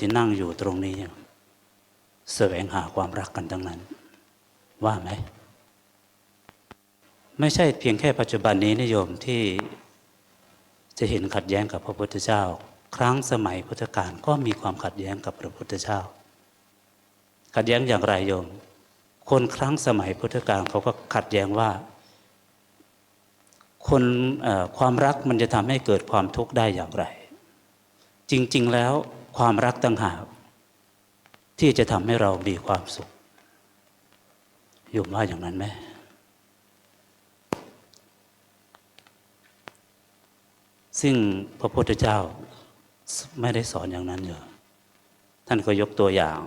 ที่นั่งอยู่ตรงนี้แสวงหาความรักกันทั้งนั้น ว่าไหม ไม่ใช่เพียงแค่ปัจจุบันนี้นิยมที่จะเห็นขัดแย้งกับพระพุทธเจ้า ครั้งสมัยพุทธกาลก็มีความขัดแย้งกับพระพุทธเจ้า ขัดแย้งอย่างไรโยม คนครั้งสมัยพุทธกาลเขาก็ขัดแย้งว่าคนความรักมันจะทำให้เกิดความทุกข์ได้อย่างไร จริง ๆ แล้ว ความรักต่างหากที่จะทำให้เรามีความสุขโยมว่าอย่างนั้นไหมซึ่งพระพุทธเจ้าไม่ได้สอนอย่างนั้นอยู่ท่านก็ยกตัวอย่าง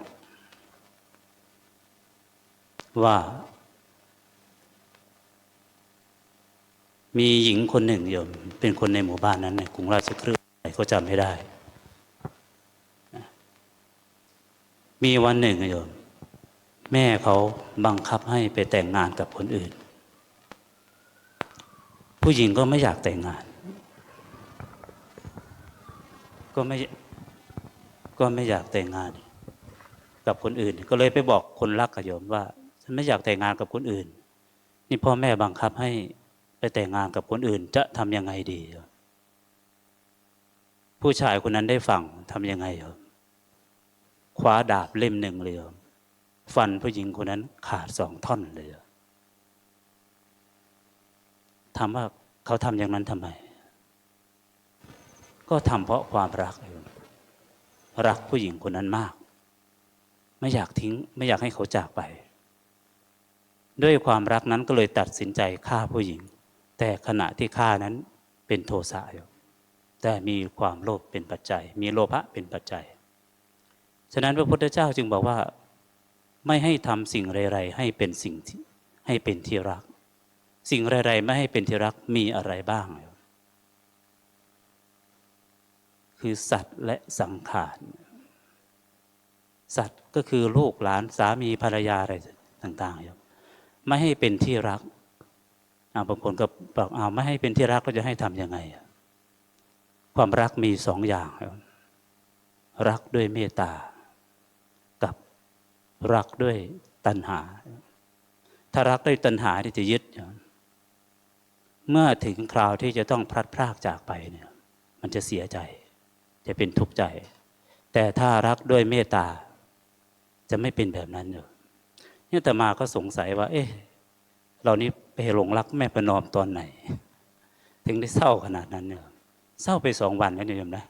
ว่า มีหญิงคนหนึ่งโยมเป็นคนในหมู่บ้านนั้นในกรุงราชคฤห์ไหนก็จำไม่ได้ มีวันหนึ่งโยมแม่เขาบังคับให้ไปแต่งงานกับคนอื่น ผู้หญิงก็ไม่อยากแต่งงาน ก็ไม่ก็ไม่อยากแต่งงาน กับคนอื่น ก็เลยไปบอกคนรักกับโยมว่า ฉันไม่อยากแต่งงานกับคนอื่น นี่พ่อแม่บังคับให้ไปแต่งงานกับคนอื่น จะทำยังไงดี ผู้ชายคนนั้นได้ฟังทำยังไงโยม คว้าดาบเล่มหนึ่งเลยฟันผู้หญิงคนนั้นขาดสองท่อนเลยโยมถามว่าเขาทำอย่างนั้นทำไม ก็ทำเพราะความรักโยมรักผู้หญิงคนนั้นมาก ไม่อยากทิ้ง ไม่อยากให้เขาจากไป ด้วยความรักนั้นก็เลยตัดสินใจฆ่าผู้หญิง แต่ขณะที่ฆ่านั้นเป็นโทสะอยู่แต่มีความโลภเป็นปัจจัย มีโลภะเป็นปัจจัย ฉะนั้นพระพุทธเจ้าจึงบอกว่า ไม่ให้ทำสิ่งไรๆให้เป็นสิ่งที่ให้เป็นที่รัก สิ่งไรๆไม่ให้เป็นที่รักมีอะไรบ้าง คือสัตว์และสังขารสัตว์ก็คือลูกหลานสามีภรรยาอะไรต่างๆครับไม่ให้เป็นที่รักบางคนก็บอกเอาไม่ให้เป็นที่รักก็จะให้ทำยังไง ความรักมีสองอย่าง รักด้วยเมตตา รักด้วยตัณหา ถ้ารักด้วยตัณหาที่จะยึด เมื่อถึงคราวที่จะต้องพลัดพรากจากไปเนี่ย มันจะเสียใจ จะเป็นทุกข์ใจ แต่ถ้ารักด้วยเมตตา จะไม่เป็นแบบนั้นเลยนี่แต่มาก็สงสัยว่า เอ๊ะเรานี้ไปหลงรักแม่ประนอมตอนไหน ถึงได้เศร้าขนาดนั้นเนี่ยเศร้าไปสองวันแล้วเนี่ยโยมนะ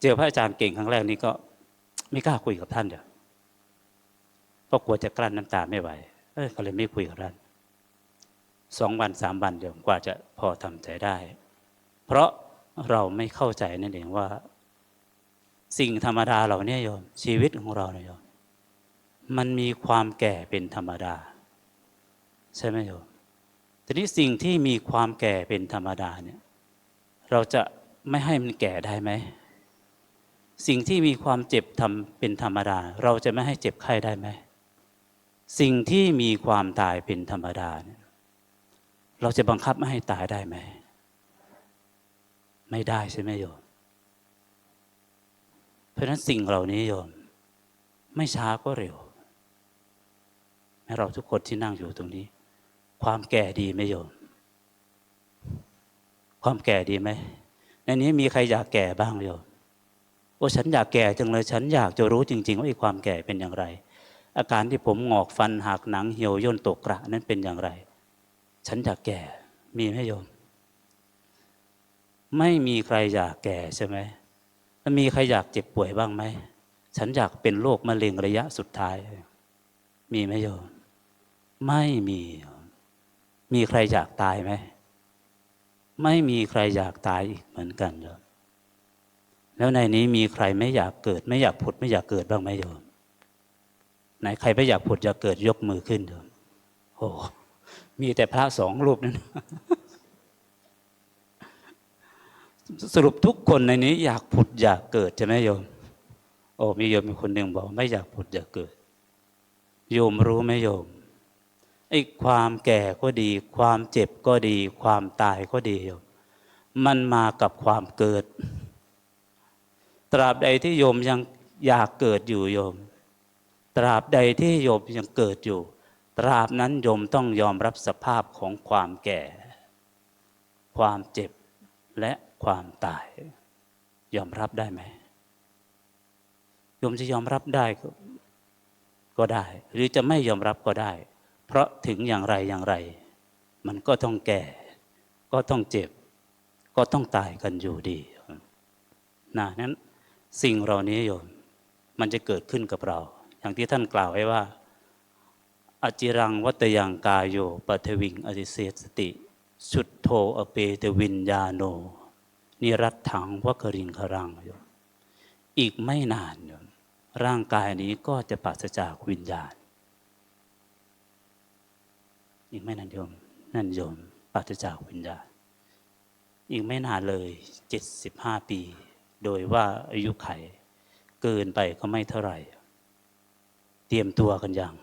เจอพระอาจารย์เก่งครั้งแรกนี้ก็ไม่กล้าคุยกับท่านเดี๋ย วเพราะกลัวจะกลั้นน้ำตาไม่ไหว เออก็เลยไม่คุยกับท่านสองวันสามวันเดี๋ยวกว่าจะพอทำใจได้ เพราะเราไม่เข้าใจนั่นเองว่า สิ่งธรรมดาเหล่านี้โยม ชีวิตของเราเนี่ยโยม มันมีความแก่เป็นธรรมดา ใช่ไหมโยมทีนี้สิ่งที่มีความแก่เป็นธรรมดาเนี่ย เราจะไม่ให้มันแก่ได้ไหมสิ่งที่มีความเจ็บทำเป็นธรรมดา เราจะไม่ให้เจ็บไข้ได้ไหม สิ่งที่มีความตายเป็นธรรมดาเนี่ยเราจะบังคับไม่ให้ตายได้ไหม ไม่ได้ใช่ไหมโยม เพราะนั้นสิ่งเหล่านี้โยม ไม่ช้าก็เร็วให้เราทุกคนที่นั่งอยู่ตรงนี้ ความแก่ดีไหมโยม ความแก่ดีไหมในนี้มีใครอยากแก่บ้างโยมโอ้ฉันอยากแก่จังเลย ฉันอยากจะรู้จริง ๆ ว่าไอ้ความแก่เป็นอย่างไร อาการที่ผมงอกฟันหักหนังเหี่ยวย่นตกกระนั้นเป็นอย่างไร ฉันอยากแก่ มีไหมโยม ไม่มีใครอยากแก่ใช่ไหมแล้วมีใครอยากเจ็บป่วยบ้างไหม ฉันอยากเป็นโรคมะเร็งระยะสุดท้าย มีไหมโยม ไม่มี มีใครอยากตายไหม ไม่มีใครอยากตายอีกเหมือนกันโยมแล้วในนี้มีใครไม่อยากเกิด ไม่อยากผุดไม่อยากเกิดบ้างไหมโยม ไหนใครไม่อยากผุดอยากเกิดยกมือขึ้นโยมโอ้มีแต่พระสองรูปนั้นสรุปทุกคนในนี้ อยากผุดอยากเกิดใช่ไหมโยม โอ้มีโยมมีคนหนึ่งบอกไม่อยากผุดอยากเกิด โยมรู้ไหมโยมไอ้ความแก่ก็ดี ความเจ็บก็ดี ความตายก็ดีโยมมันมากับความเกิด ตราบใดที่โยมยังอยากเกิดอยู่โยม ตราบใดที่โยมยังเกิดอยู่ ตราบนั้นโยมต้องยอมรับสภาพของความแก่ ความเจ็บและความตาย ยอมรับได้ไหมโยมจะยอมรับได้ก็ได้ หรือจะไม่ยอมรับก็ได้ เพราะถึงอย่างไรอย่างไร มันก็ต้องแก่ ก็ต้องเจ็บ ก็ต้องตายกันอยู่ดีนะนั้นสิ่งเหล่านี้โยมมันจะเกิดขึ้นกับเรา อย่างที่ท่านกล่าวไว้ว่า อจิรังวัตยังกายโยปัทวิงอติเสสติ สุดโทอเปเตวินญาโน นิรัตถังวกริงครังโยอีกไม่นานโยร่างกายนี้ก็จะปราศจากวิญญาณ อีกไม่นานโยม นั่นโยมปราศจากวิญญาณ อีกไม่นานเลยเจ็ดสิบห้าปี โดยว่าอายุไข เกินไปก็ไม่เท่าไหร่ เตรียมตัวกันยัง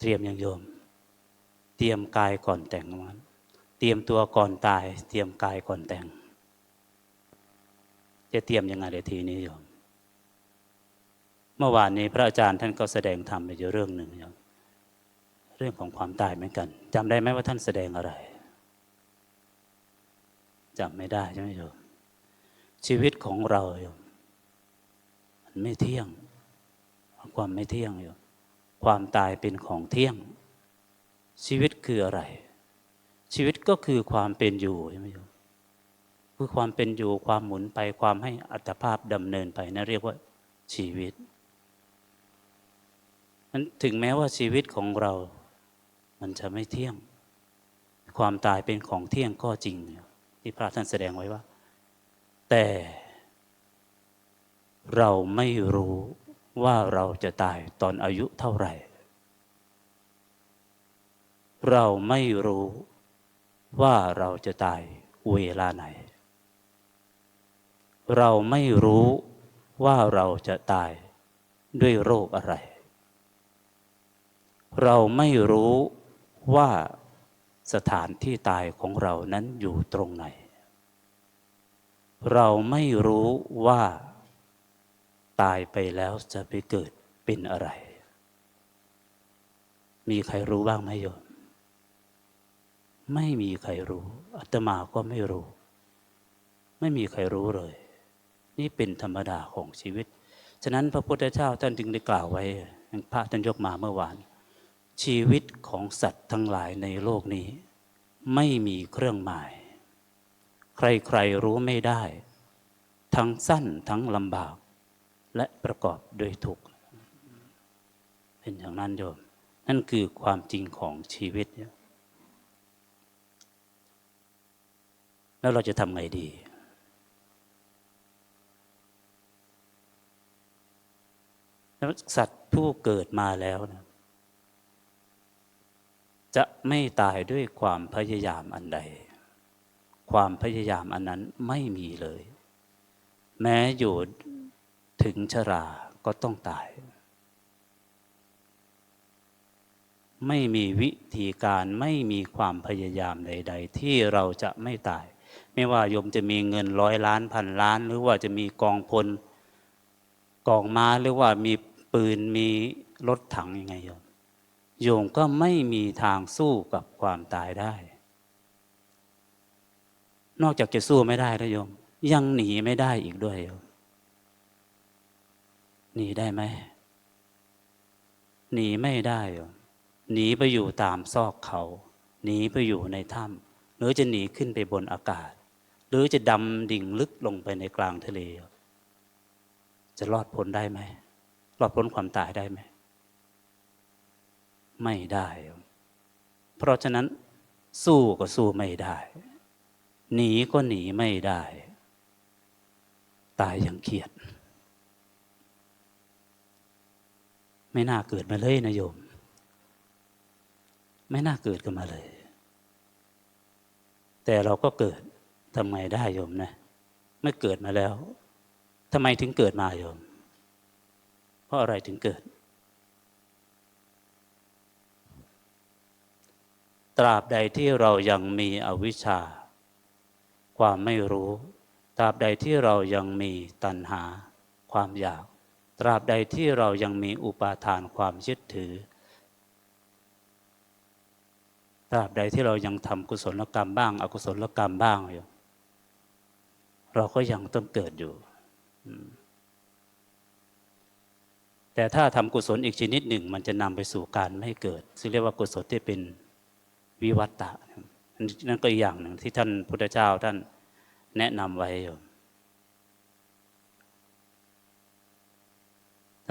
เตรียมอยังโยม เตรียมกายก่อนแต่งมันเตรียมตัวก่อนตาย เตรียมกายก่อนแต่ง จะเตรียมยังไงเดี๋ยวทีนี้โยม เมื่อวานนี้พระอาจารย์ท่านก็แสดงธรรมไปเรื่องหนึ่งโยมเรื่องของความตายเหมือนกันจำได้ไหมว่าท่านแสดงอะไรจำไม่ได้ใช่ไหมโยมชีวิตของเราโยมมันไม่เที่ยง ความไม่เที่ยงโยมความตายเป็นของเที่ยง ชีวิตคืออะไร ชีวิตก็คือความเป็นอยู่ใช่ไหมโยมคือความเป็นอยู่ความหมุนไปความให้อัตภาพดำเนินไปนะั่นเรียกว่าชีวิตนั้นถึงแม้ว่าชีวิตของเรา มันจะไม่เที่ยง ความตายเป็นของเที่ยงก็จริง ที่พระท่านแสดงไว้ว่า แต่เราไม่รู้ ว่าเราจะตายตอนอายุเท่าไหร่ เราไม่รู้ว่าเราจะตายเวลาไหน เราไม่รู้ว่าเราจะตายด้วยโรคอะไร เราไม่รู้ว่าสถานที่ตายของเรานั้นอยู่ตรงไหน เราไม่รู้ว่า ตายไปแล้วจะไปเกิดเป็นอะไร มีใครรู้บ้างไหมโยม ไม่มีใครรู้อาตมาก็ไม่รู้ ไม่มีใครรู้เลย นี่เป็นธรรมดาของชีวิต ฉะนั้นพระพุทธเจ้าท่านจึงได้กล่าวไว้พระท่านยกมาเมื่อวาน ชีวิตของสัตว์ทั้งหลายในโลกนี้ ไม่มีเครื่องหมาย ใครๆรู้ไม่ได้ ทั้งสั้นทั้งลำบาก และประกอบด้วยทุกข์เป็นอย่างนั้นโยม นั่นคือความจริงของชีวิต แล้วเราจะทำไงดี สัตว์ผู้เกิดมาแล้วนะจะไม่ตายด้วยความพยายามอันใด ความพยายามอันนั้นไม่มีเลย แม้อยู่ ถึงชราก็ต้องตาย ไม่มีวิธีการไม่มีความพยายามใด ๆ ที่เราจะไม่ตาย ไม่ว่าโยมจะมีเงินร้อยล้านพันล้าน หรือว่าจะมีกองพลกองม้าหรือว่ามีปืนมีรถถังยังไงโยม โยมก็ไม่มีทางสู้กับความตายได้ นอกจากจะสู้ไม่ได้แล้วโยม ยังหนีไม่ได้อีกด้วยโยม หนีได้ไหมหนีไม่ได้หนีไปอยู่ตามซอกเขา หนีไปอยู่ในถ้ำหรือจะหนีขึ้นไปบนอากาศ หรือจะดำดิ่งลึกลงไปในกลางทะเล จะรอดพ้นได้ไหมรอดพ้นความตายได้ไหม ไม่ได้ เพราะฉะนั้นสู้ก็สู้ไม่ได้ หนีก็หนีไม่ได้ ตายอย่างเขียด ไม่น่าเกิดมาเลยนะโยม ไม่น่าเกิดกันมาเลย แต่เราก็เกิดทำไงได้โยมนะเมื่อเกิดมาแล้วทำไมถึงเกิดมาโยม เพราะอะไรถึงเกิด ตราบใดที่เรายังมีอวิชชา ความไม่รู้ ตราบใดที่เรายังมีตัณหา ความอยาก ตราบใดที่เรายังมีอุปาทานความยึดถือ ตราบใดที่เรายังทำกุศลกรรมบ้าง อกุศลกรรมบ้างอยู่ เราก็ยังต้องเกิดอยู่ แต่ถ้าทำกุศลอีกชนิดหนึ่ง มันจะนำไปสู่การไม่เกิด ซึ่งเรียกว่ากุศลที่เป็นวิวัตตะนั่นก็อีกอย่างหนึ่งที่ท่านพุทธเจ้าท่านแนะนำไว้อยู่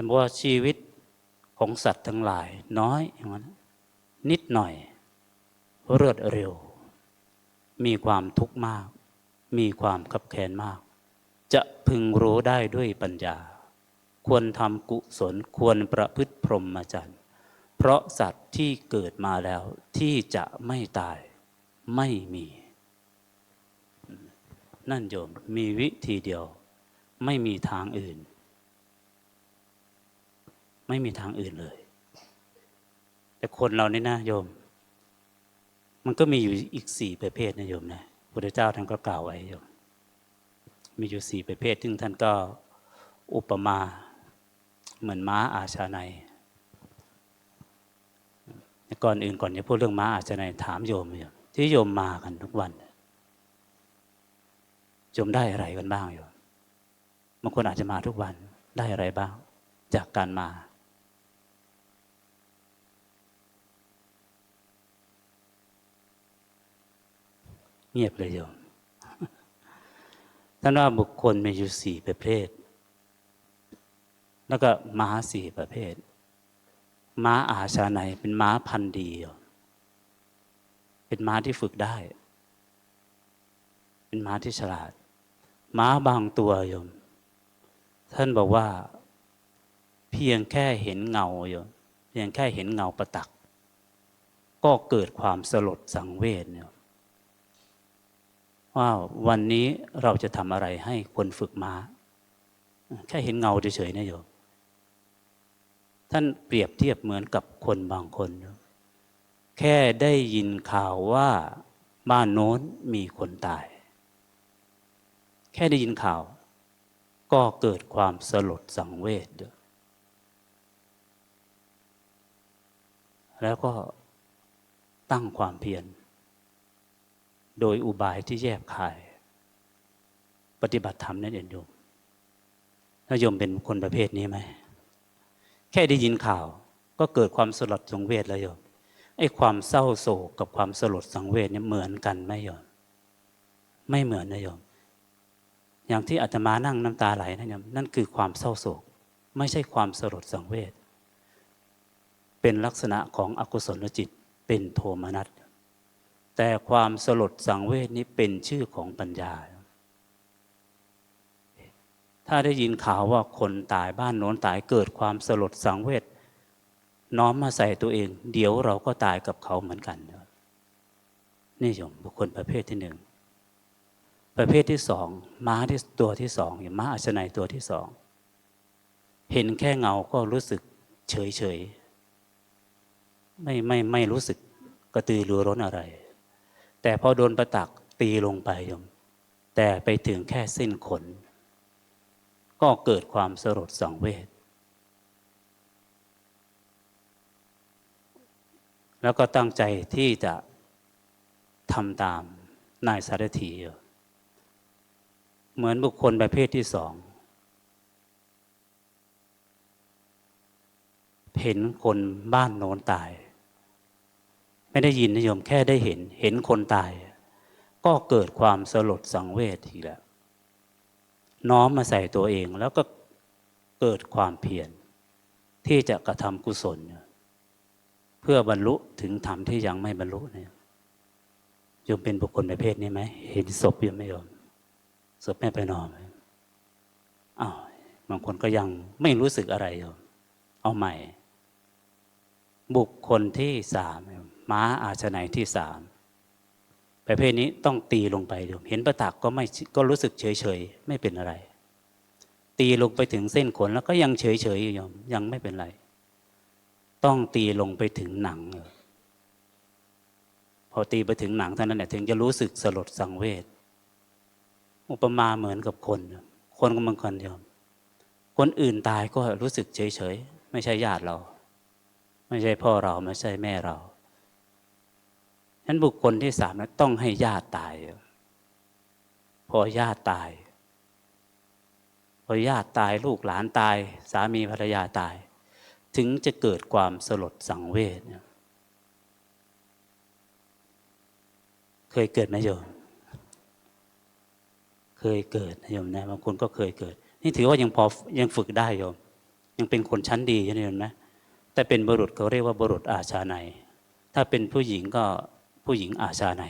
ท่านบอกว่าชีวิตของสัตว์ทั้งหลาย น้อยอย่างนั้นนิดหน่อย เรวดเร็ว มีความทุกข์มาก มีความขับแค้นมาก จะพึงรู้ได้ด้วยปัญญา ควรทำกุศลควรประพฤติพรหมจรรย์เพราะสัตว์ที่เกิดมาแล้วที่จะไม่ตายไม่มี นั่นโยมมีวิธีเดียว ไม่มีทางอื่น ไม่มีทางอื่นเลย แต่คนเรานี่นะโยม มันก็มีอยู่อีกสี่ประเภทนะโยมนะพระเจ้าท่านก็กล่าวไว้โยม มีอยู่สี่ประเภทซึ่งท่านก็อุปมาเหมือนม้าอาชาในก่อนอื่นก่อนจะพูดเรื่องม้าอาชาในถามโยมโยมที่โยมมากันทุกวันโยมได้อะไรกันบ้างโยมบางคนอาจจะมาทุกวันได้อะไรบ้าง จากการมา เงียบเลยโยมท่านว่าบุคคลมีอยู่สี่ประเภท แล้วก็ม้าสี่ประเภท ม้าอาชาในเป็นม้าพันธุ์ดียมเป็นม้าที่ฝึกได้ เป็นม้าที่ฉลาด ม้าบางตัวโยม ท่านบอกว่า เพียงแค่เห็นเงาโยม เพียงแค่เห็นเงาประตัก ก็เกิดความสลดสังเวชเนี่ย ว่าวันนี้เราจะทำอะไรให้คนฝึกม้าแค่เห็นเงาเฉยๆนะโยมท่านเปรียบเทียบเหมือนกับคนบางคน แค่ได้ยินข่าวว่าบ้านโน้นมีคนตาย แค่ได้ยินข่าว ก็เกิดความสลดสังเวชแล้วก็ตั้งความเพียร โดยอุบายที่แยบคาย ปฏิบัติธรรมนั่นเองโยมถ้าโยมเป็นคนประเภทนี้ไหม แค่ได้ยินข่าว ก็เกิดความสลดสังเวชแล้วโยมไอ้ความเศร้าโศกกับความสลดสังเวชเนี่ยเหมือนกันไหมโยม ไม่เหมือนนะโยม อย่างที่อาตมานั่งน้ำตาไหลนะโยมนั่นคือความเศร้าโศก ไม่ใช่ความสลดสังเวชเป็นลักษณะของอกุศลจิตเป็นโทมนัส แต่ความสลดสังเวชนี้เป็นชื่อของปัญญา ถ้าได้ยินข่าวว่าคนตายบ้านโน้นตายเกิดความสลดสังเวชน้อมมาใส่ตัวเอง เดี๋ยวเราก็ตายกับเขาเหมือนกัน นี่โยมบุคคลประเภทที่หนึ่ง ประเภทที่สองม้าที่ตัวที่สองอย่างม้าอาชนัยตัวที่สอง เห็นแค่เงาก็รู้สึกเฉยเฉยไม่ไม่ไม่รู้สึกกระตือรือร้นอะไร แต่พอโดนประตักตีลงไปโยม แต่ไปถึงแค่เส้นขน ก็เกิดความสลดสังเวชแล้วก็ตั้งใจที่จะทำตามนายสารถีเหมือนบุคคลประเภทที่สองเห็นคนบ้านโน้นตาย ไม่ได้ยินนิยมแค่ได้เห็น เห็นคนตาย ก็เกิดความสลดสังเวชทีแล้ว น้อมมาใส่ตัวเองแล้วก็เกิดความเพียรที่จะกระทำกุศล เพื่อบรรลุถึงธรรมที่ยังไม่บรรลุเนี่ยโยมเป็นบุคคลประเภทนี้ไหมเห็นศพยังไม่ยอมศพแม่ไปนอนอ้าวบางคนก็ยังไม่รู้สึกอะไรยมเอาใหม่ บุคคลที่สาม ม้าอาชนัยที่สามประเภทนี้ต้องตีลงไปโยมเห็นประตักก็ไม่ก็รู้สึกเฉยเฉยไม่เป็นอะไร ตีลงไปถึงเส้นขนแล้วก็ยังเฉยเฉยโยมยังไม่เป็นไร ต้องตีลงไปถึงหนังพอตีไปถึงหนังเท่านั้นแหละถึงจะรู้สึกสลดสังเวชอุปมาเหมือนกับคน คนก็บางคนโยมคนอื่นตายก็รู้สึกเฉยๆไม่ใช่ญาติเรา ไม่ใช่พ่อเราไม่ใช่แม่เรา นั้นบุคคลที่สามนั้นต้องให้ญาติตาย พอญาติตาย พอญาติตายลูกหลานตาย สามีภรรยาตาย ถึงจะเกิดความสลดสังเวชเคยเกิดไหมโยม เคยเกิดโยมนะบางคนก็เคยเกิด นี่ถือว่ายังพอยังฝึกได้โยม ยังเป็นคนชั้นดีนะโยมนะแต่เป็นบุรุษเขาเรียกว่าบุรุษอาชาในถ้าเป็นผู้หญิงก็ ผู้หญิงอาชาใน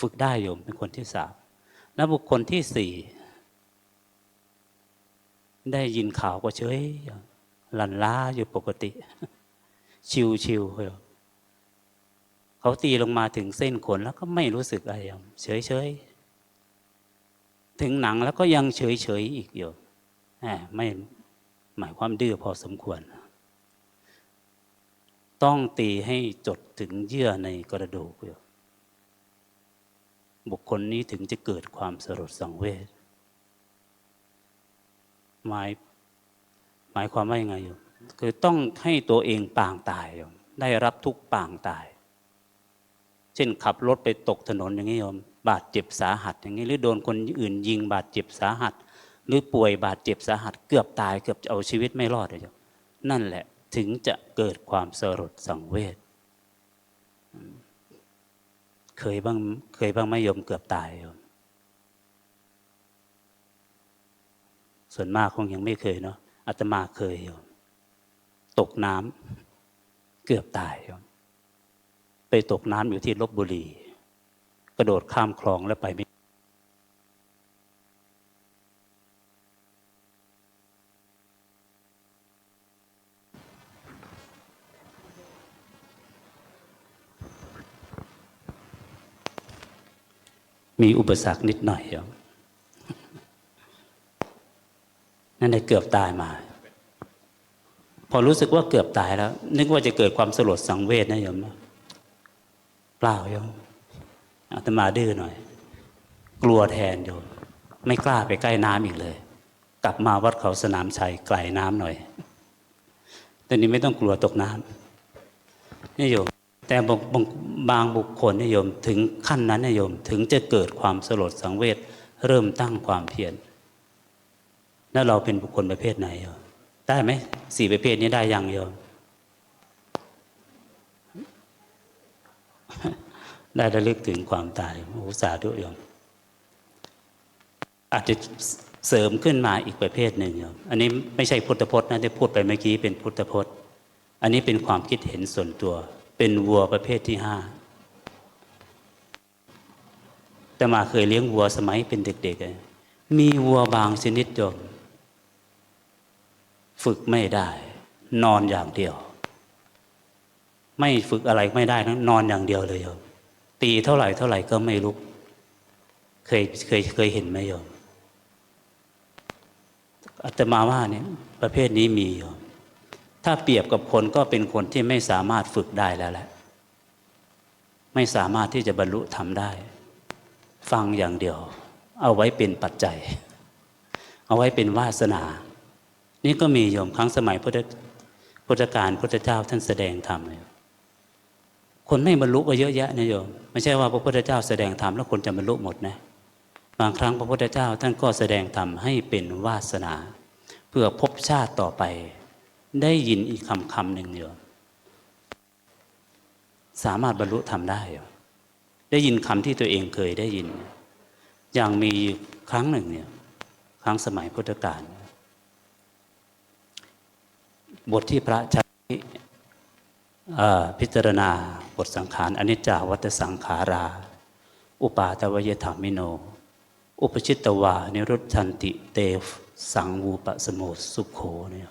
ฝึกได้โยมเป็นคนที่สามแล้วบุคคลที่สี่ได้ยินข่าวก็เฉยหลันล้าอยู่ปกติ ชิวชิวๆเขาตีลงมาถึงเส้นขนแล้วก็ไม่รู้สึกอะไรโยมเฉยเฉยๆถึงหนังแล้วก็ยังเฉยเฉยๆอีกโยมแหมไม่หมายความดื้อพอสมควร ต้องตีให้จดถึงเยื่อในกระดูกโยมบุคคลนี้ถึงจะเกิดความสลดสังเวชหมายหมายความว่ายังไงโยมคือต้องให้ตัวเองปางตายโยมได้รับทุกปางตาย เช่นขับรถไปตกถนนอย่างนี้โยมบาดเจ็บสาหัส อย่างนี้หรือโดนคนอื่นยิง บาดเจ็บสาหัส หรือป่วยบาดเจ็บสาหัส เกือบตายเกือบจะเอาชีวิตไม่รอดเลยโยมนั่นแหละ ถึงจะเกิดความสลดสังเวชเคยบ้างเคยบ้างไมโยมเกือบตายยมส่วนมากคงยังไม่เคยเนาะอาตมาเคยโยมตกน้ำเกือบตายโยมไปตกน้ำอยู่ที่ลบบุรี กระโดดข้ามคลองแล้วไปไม่ มีอุปสรรคนิดหน่อยโยมนั่นเลยเกือบตายมา พอรู้สึกว่าเกือบตายแล้ว นึกว่าจะเกิดความสลดสังเวชนะโยมเปล่าโยมอาตมาดื้อหน่อย กลัวแทนโยมไม่กล้าไปใกล้น้ำอีกเลย กลับมาวัดเขาสนามชัยไกลน้ำหน่อยแต่นี้ไม่ต้องกลัวตกน้ำนี่โยม แต่บางบางบางบุคคลนี่โยมถึงขั้นนั้นนี่โยมถึงจะเกิดความสลดสังเวชเริ่มตั้งความเพียรแล้วเราเป็นบุคคลประเภทไหนโยมได้ไหมสี่ประเภทนี้ได้ยังโยมได้ระลึกถึงความตายโอ้สาธุโยมอาจจะเสริมขึ้นมาอีกประเภทหนึ่งโยมอันนี้ไม่ใช่พุทธพจน์นะที่พูดไปเมื่อกี้เป็นพุทธพจน์ อันนี้เป็นความคิดเห็นส่วนตัว เป็นวัวประเภทที่ห้าแต่มาเคยเลี้ยงวัวสมัยเป็นเด็กๆ มีวัวบางชนิดโยมฝึกไม่ได้ นอนอย่างเดียว ไม่ฝึกอะไรไม่ได้นะนอนอย่างเดียวเลยโยมตีเท่าไหร่เท่าไหร่ก็ไม่ลุก เคยเคยเคยเห็นไหมโยมอาตมาว่าเนี่ยประเภทนี้มีโยม ถ้าเปรียบกับคนก็เป็นคนที่ไม่สามารถฝึกได้แล้วแหละ ไม่สามารถที่จะบรรลุทำได้ ฟังอย่างเดียว เอาไว้เป็นปัจจัย เอาไว้เป็นวาสนา นี่ก็มีโยมครั้งสมัยพุทธพุทธการพุทธเจ้าท่านแสดงธรรมเลยคนไม่บรรลุก็เยอะแยะนะโยม ไม่ใช่ว่าพระพุทธเจ้าแสดงธรรมแล้วคนจะบรรลุหมดนะ บางครั้งพระพุทธเจ้าท่านก็แสดงธรรมให้เป็นวาสนา เพื่อพบชาติต่อไป ได้ยินอีกคำคำหนึ่งโยมสามารถบรรลุธรรมได้ ได้ยินคำที่ตัวเองเคยได้ยิน อย่างมีครั้งหนึ่งเนี่ย ครั้งสมัยพุทธกาลบทที่พระใช้พิจารณาบทสังขารอนิจจาวัตสังขารา อุปาทวยธรรมิโน อุปชิตตวา นิรุตชันติเตฟสังวูปะสโมสุขโขเนี่ย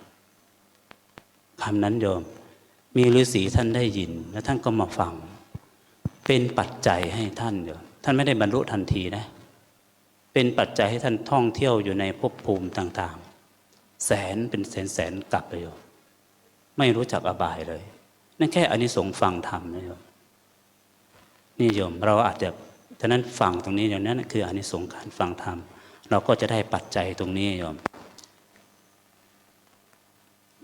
คำนั้นโยม มีฤาษีท่านได้ยิน แล้วท่านก็มาฟัง เป็นปัจจัยให้ท่านโยมท่านไม่ได้บรรลุทันทีนะ เป็นปัจจัยให้ท่านท่องเที่ยวอยู่ในภพภูมิต่างๆ แสนเป็นแสนแสนกลับไปโยมไม่รู้จักอบายเลย นั่นแค่อานิสงส์ฟังธรรมนะโยมนี่โยมเราอาจจะฉะนั้นฟังตรงนี้อย่างนั้นคืออานิสงส์การฟังธรรม เราก็จะได้ปัจจัยตรงนี้โยม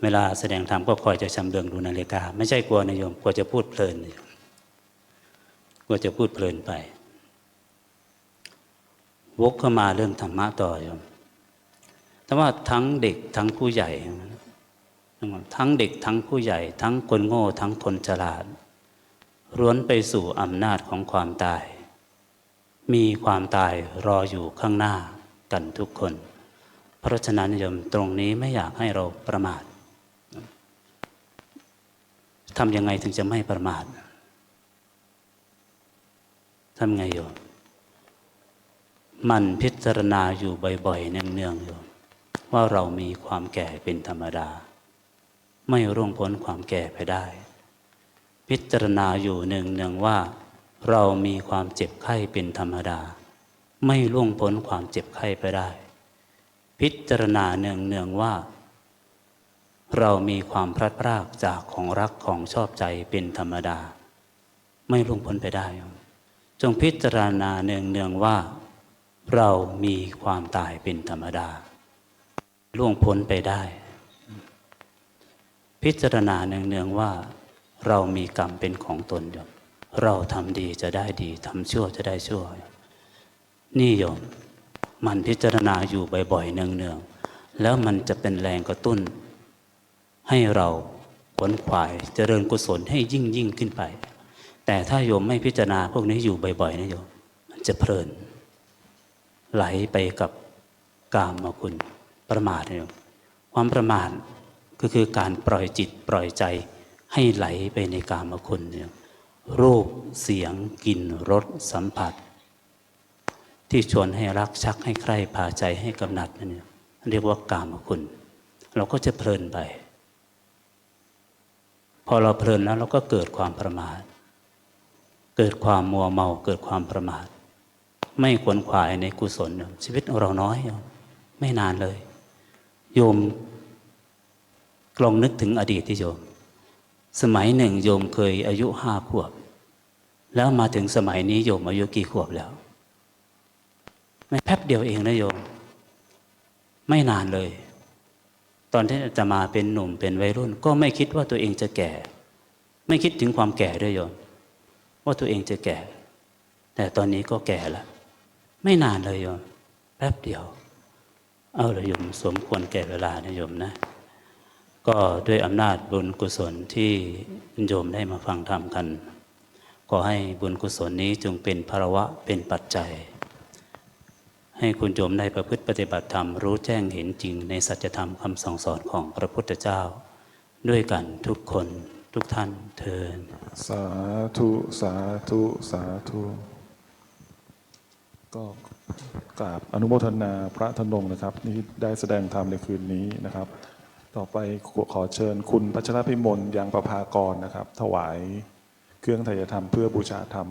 เวลาแสดงธรรมก็คอยจะชำเลืองดูนาฬิกา ไม่ใช่กลัวนะโยมกลัวจะพูดเพลินโยมกลัวจะพูดเพลินไป วกเข้ามาเรื่องธรรมะต่อโยมแต่ว่าทั้งเด็กทั้งผู้ใหญ่ ทั้งเด็กทั้งผู้ใหญ่ ทั้งคนโง่ ทั้งคนฉลาดร้วนไปสู่อำนาจของความตาย มีความตายรออยู่ข้างหน้ากันทุกคน เพราะฉะนั้นโยมตรงนี้ไม่อยากให้เราประมาท ทำยังไงถึงจะไม่ประมาททำไงโยมมันพิจารณาอยู่บ่อยๆเนืองๆโยมว่าเรามีความแก่เป็นธรรมดา ไม่ร่วงพ้นความแก่ไปได้ พิจารณาอยู่หนึ่งเนืองว่า เรามีความเจ็บไข้เป็นธรรมดา ไม่ล่วงพ้นความเจ็บไข้ไปได้ พิจารณาเนืองเนืองว่า เรามีความพลัดพรากจากของรักของชอบใจเป็นธรรมดา ไม่ล่วงพ้นไปได้ จงพิจารณาเนืองเนืองว่า เรามีความตายเป็นธรรมดา ล่วงพ้นไปได้ พิจารณาเนืองๆว่า เรามีกรรมเป็นของตนโยมเราทำดีจะได้ดีทำชั่วจะได้ชั่ว นี่โยม มันพิจารณาอยู่บ่อยๆเนืองๆแล้วมันจะเป็นแรงกระตุ้น ให้เราขวนขวายเจริญกุศลให้ยิ่งยิ่งขึ้นไป แต่ถ้าโยมไม่พิจารณาพวกนี้อยู่บ่อยๆนะโยมมันจะเพลิน ไหลไปกับกามมาคุณประมาทนะโยมความประมาทก็คือการปล่อยจิตปล่อยใจให้ไหลไปในกามคุณเนี่ยรูปเสียงกลิ่นรสสัมผัส ที่ชวนให้รักชักให้ใคร่พาใจให้กำหนัดนั่นเนี่ยเรียกว่ากามคุณ เราก็จะเพลินไป พอเราเพลินแล้วเราก็เกิดความประมาท เกิดความมัวเมาเกิดความประมาท ไม่ขวนขวายในกุศลชีวิตเราน้อย ไม่นานเลย โยมลองนึกถึงอดีตที่โยม สมัยหนึ่งโยมเคยอายุห้าขวบ แล้วมาถึงสมัยนี้โยมอายุกี่ขวบแล้ว ไม่แป๊บเดียวเองนะโยม ไม่นานเลย ตอนที่จะมาเป็นหนุ่มเป็นวัยรุ่น ก็ไม่คิดว่าตัวเองจะแก่ ไม่คิดถึงความแก่ด้วยโยมว่าตัวเองจะแก่ แต่ตอนนี้ก็แก่แล้ว ไม่นานเลยโยมแป๊บเดียว เอาเลยโยมสมควรแก่เวลานะโยมนะ ก็ด้วยอำนาจบุญกุศลที่โยมได้มาฟังธรรมกัน ขอให้บุญกุศลนี้จงเป็นภาวะเป็นปัจจัย ให้คุณโยมได้ประพฤติปฏิบัติธรรมรู้แจ้งเห็นจริงในสัจธรรมคำสั่งสอนของพระพุทธเจ้า ด้วยกันทุกคนทุกท่านเทินสาธุสาธุสาธุก็กราบอนุโมทนาพระธนงนะครับที่ได้แสดงธรรมในคืนนี้นะครับ ต่อไปขอเชิญคุณพัชรพิมลยังประภากรนะครับ ถวายเครื่องไทยธรรมเพื่อบูชาธรรม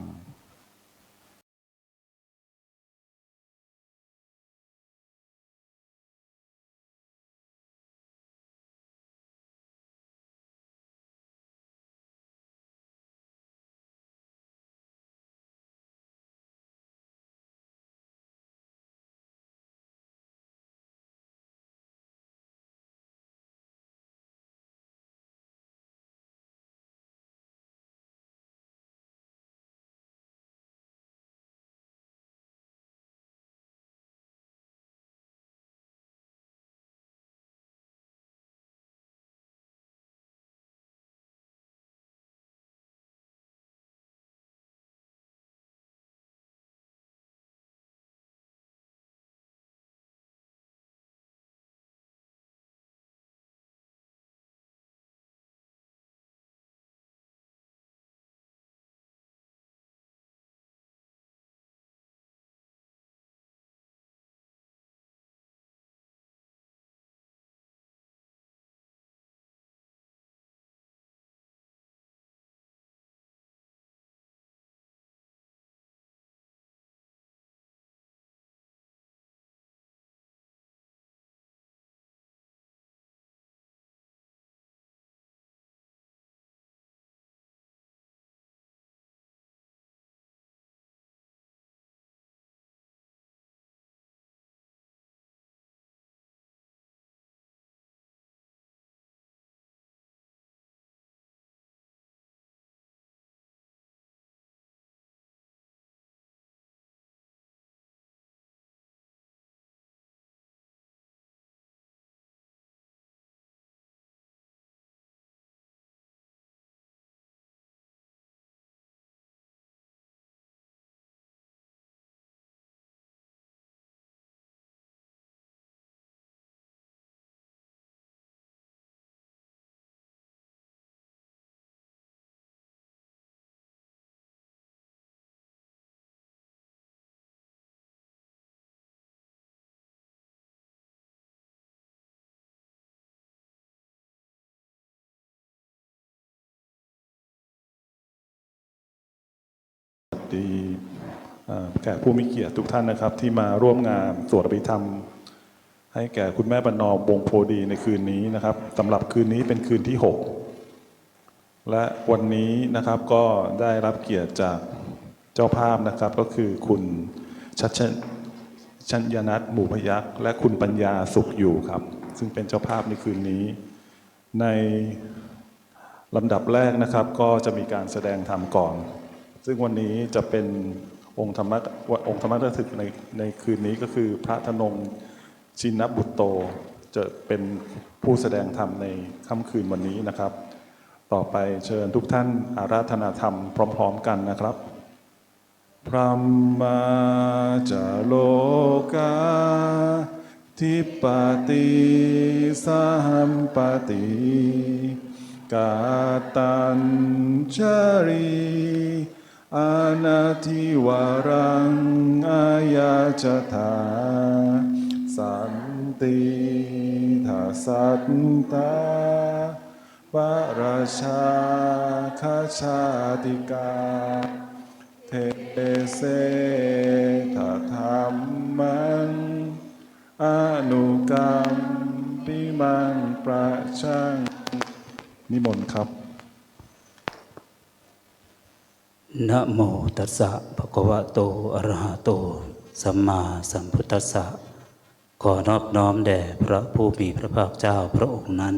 ดีเอ่ผู้มีเกียรติทุกท่านนะครับ ที่มาร่วมงานสวดอภิธรรม ให้แก่คุณแม่บรรนอมวงโพดีในคืนนี้นะครับสำหรับคืนนี้เป็นคืนที่ 6 และวันนี้นะครับก็ได้รับเกียรติจากเจ้าภาพนะครับก็คือคุณชัชชัญญนัทหมู่พยักษ์และคุณปัญญาสุขอยู่ครับ ซึ่งเป็นเจ้าภาพในคืนนี้ ในลำดับแรกนะครับก็จะมีการแสดงธรรมก่อน ซึ่งวันนี้จะเป็นองค์ธรรมะองค์ธรรมะถึกในในคืนนี้ก็คือพระธนงชินบุตโตจะเป็นผู้แสดงธรรมในค่ำคืนวันนี้นะครับ ต่อไปเชิญทุกท่านอาราธนาธรรมพร้อม ๆ กันนะครับพระมาจาโลกาทิปติสหัมปติกาตัญชรี อานาทิวารังอายาจธาสันติทัสสัตตาปราชาคาชาติกา เทเสทธรรมังอนุกรรมปิมังประชังนิมนต์ครับ นะโมตัสสะภะคะวะโตอะระหะโต สัมมาสัมพุทธัสสะขอนอบน้อมแด่พระผู้มีพระภาคเจ้าพระองค์นั้น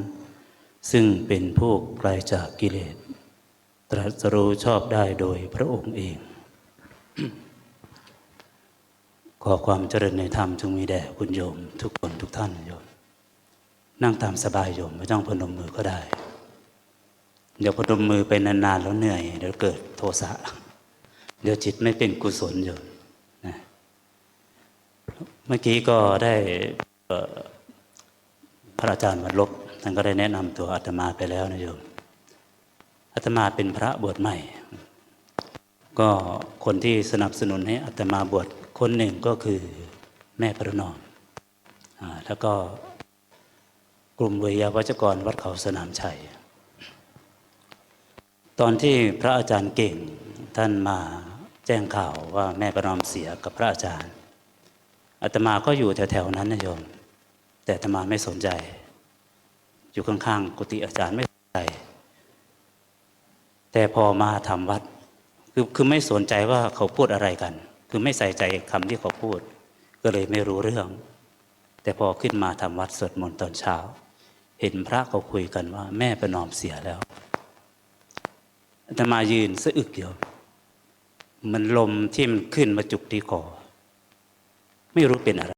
ซึ่งเป็นผู้ไกลจากกิเลส ตรัสรู้ชอบได้โดยพระองค์เอง ขอความเจริญในธรรมจงมีแด่คุณโยม ทุกคนทุกท่านโยม นั่งตามสบายโยมไม่ต้องพนมมือก็ได้ เดี๋ยวพนมมือไปนานๆแล้วเหนื่อย เดี๋ยวเกิดโทสะ เดี๋ยวจิตไม่เป็นกุศลโยมนะเมื่อกี้ก็ได้พระอาจารย์วันลบท่านก็ได้แนะนำตัวอาตมาไปแล้วนะโยมอาตมาเป็นพระบวชใหม่ ก็คนที่สนับสนุนให้อาตมาบวชคนหนึ่งก็คือแม่ประนอมอ่าแล้วก็กลุ่มเวยาวัจกรวัดเขาสนามชัย ตอนที่พระอาจารย์เก่งท่านมาแจ้งข่าวว่าแม่ประนอมเสียกับพระอาจารย์อาตมาก็อยู่แถวๆนั้นนะโยม แต่อาตมาไม่สนใจ อยู่ข้างๆกุฏิอาจารย์ไม่สนใจ แต่พอมาทำวัด คือคือไม่สนใจว่าเขาพูดอะไรกัน คือไม่ใส่ใจคำที่เขาพูด ก็เลยไม่รู้เรื่อง แต่พอขึ้นมาทำวัดสวดมนต์ตอนเช้า เห็นพระเขาคุยกันว่า แม่ประนอมเสียแล้ว อาตมายืนสะอึกอยู่มันลมที่มันขึ้นมาจุกที่คอไม่รู้เป็นอะไร